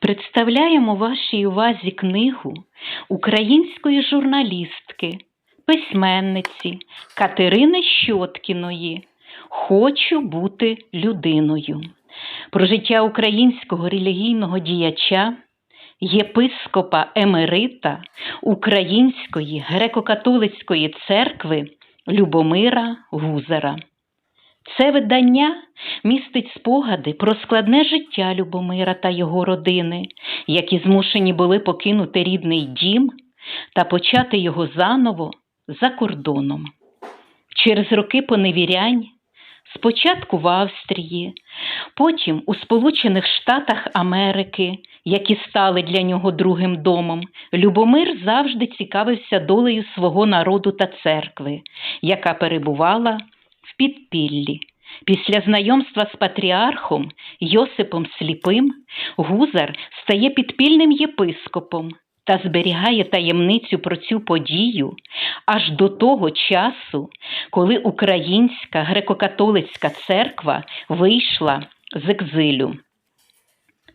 Представляємо вашій увазі книгу української журналістки, письменниці Катерини Щоткіної Хочу бути людиною. Про життя українського релігійного діяча, єпископа Емерита Української греко-католицької церкви Любомира Гузара. Це видання містить спогади про складне життя Любомира та його родини, які змушені були покинути рідний дім та почати його заново за кордоном. Через роки поневірянь, спочатку в Австрії, потім у Сполучених Штатах Америки, які стали для нього другим домом, Любомир завжди цікавився долею свого народу та церкви, яка перебувала підпіллі. Після знайомства з патріархом Йосипом Сліпим Гузар стає підпільним єпископом та зберігає таємницю про цю подію аж до того часу, коли Українська греко-католицька церква вийшла з екзилю.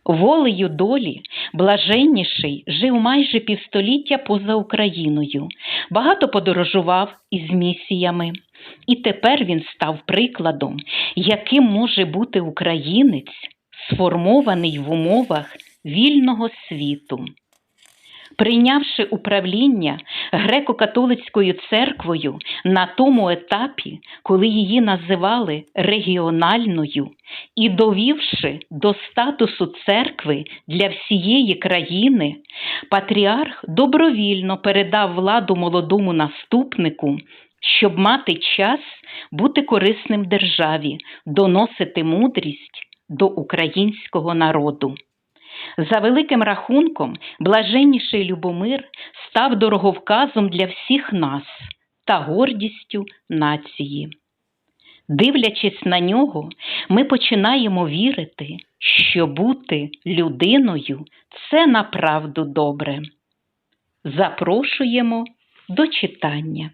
Волею долі блаженніший жив майже півстоліття поза Україною, багато подорожував із місіями, і тепер він став прикладом, яким може бути українець, сформований в умовах вільного світу. Прийнявши управління греко-католицькою церквою на тому етапі, коли її називали регіональною, і довівши до статусу церкви для всієї країни, патріарх добровільно передав владу молодому наступнику, щоб мати час бути корисним державі, доносити мудрість до українського народу. За великим рахунком, блаженніший Любомир став дороговказом для всіх нас та гордістю нації. Дивлячись на нього, ми починаємо вірити, що бути людиною це направду добре. Запрошуємо до читання.